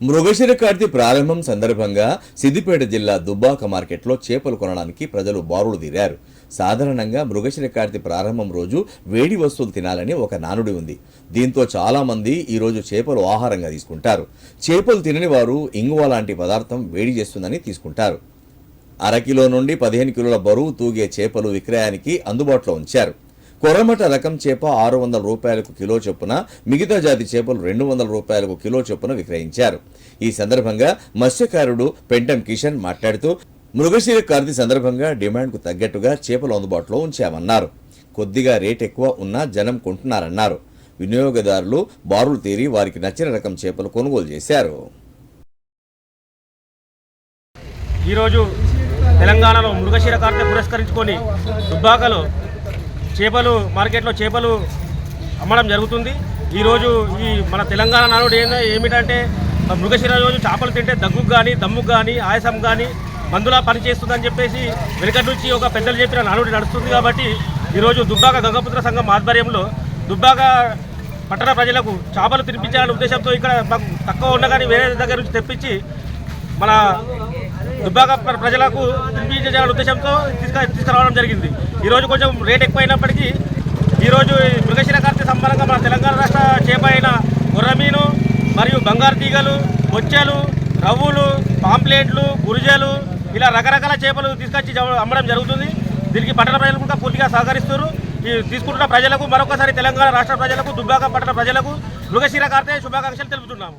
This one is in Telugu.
మృగశిర కార్తి ప్రారంభం సందర్భంగా సిద్దిపేట జిల్లా దుబ్బాక మార్కెట్లో చేపలు కొనడానికి ప్రజలు బారులు తీరారు. సాధారణంగా మృగశిర కార్తి ప్రారంభం రోజు వేడి వస్తువులు తినాలని ఒక నానుడి ఉంది. దీంతో చాలామంది ఈరోజు ఈ రోజు చేపలు ఆహారంగా తీసుకుంటారు. చేపలు తినని వారు ఇంగువ లాంటి పదార్థం వేడి చేస్తుందని తీసుకుంటారు. అరకిలో నుండి పదిహేను కిలోల బరువు తూగే చేపలు విక్రయానికి అందుబాటులో ఉంచారు. కొరమట రకం చేప ఆరు వందల రూపాయలకు కిలో చొప్పున మిగతా జాతి చేపలు రెండు వందల రూపాయలకు కిలో చొప్పున విక్రయించారు. ఈ సందర్భంగా మత్స్యకారుడు పెంటం కిషన్ మాట్లాడుతూ మృగశిర కార్తీ సందర్భంగా డిమాండ్కు తగ్గట్టుగా చేపలు అందుబాటులో ఉంచామన్నారు. కొద్దిగా రేట్ ఎక్కువ ఉన్నా జనం కొంటున్నారన్నారు. వినియోగదారులు బారులు తీరి వారికి నచ్చిన రకం చేపలు కొనుగోలు చేశారు. ఈరోజు తెలంగాణలో మృగశిర కార్తె పురస్కరించుకొని దుబ్బాకలో చేపలు మార్కెట్లో చేపలు అమ్మడం జరుగుతుంది. ఈరోజు ఈ మన తెలంగాణ నాడు ఏందో ఏమిటంటే మృగశిర రోజు చేపలు తింటే దగ్గుకు కానీ దమ్ముకు కానీ ఆయాసం కానీ మందులా పనిచేస్తుందని చెప్పేసి వెనకటి నుంచి ఒక పెద్దలు చెప్పిన నానుడి నడుస్తుంది కాబట్టి ఈరోజు దుబ్బాక గంగపుత్ర సంఘం ఆధ్వర్యంలో దుబ్బాక పట్టణ ప్రజలకు చేపలు తినిపించాలనే ఉద్దేశంతో ఇక్కడ మాకు తక్కువ ఉండగానే వేరే దగ్గర నుంచి తెప్పించి మన దుబ్బాక ప్రజలకు తినిపించాలనే ఉద్దేశంతో తీసుక తీసుకురావడం జరిగింది. ఈరోజు కొంచెం రేట్ ఎక్కువైనప్పటికీ ఈరోజు ఈ మృగశిర కార్తీ సంబరంగా మన తెలంగాణ రాష్ట్ర చేప అయిన గుర్రమీను మరియు బంగారు తీగలు బొచ్చెలు రవ్వులు పాంప్లెట్లు గురిజలు ఇలా రకరకాల చేపలు తీసుకొచ్చి అమ్మడం జరుగుతుంది. దీనికి పట్టణ ప్రజలు కూడా పూర్తిగా సహకరిస్తారు ఈ తీసుకుంటున్న ప్రజలకు మరొకసారి తెలంగాణ రాష్ట్ర ప్రజలకు దుబ్బాక పట్టణ ప్రజలకు మృగశిర కార్తె శుభాకాంక్షలు తెలుపుతున్నాము.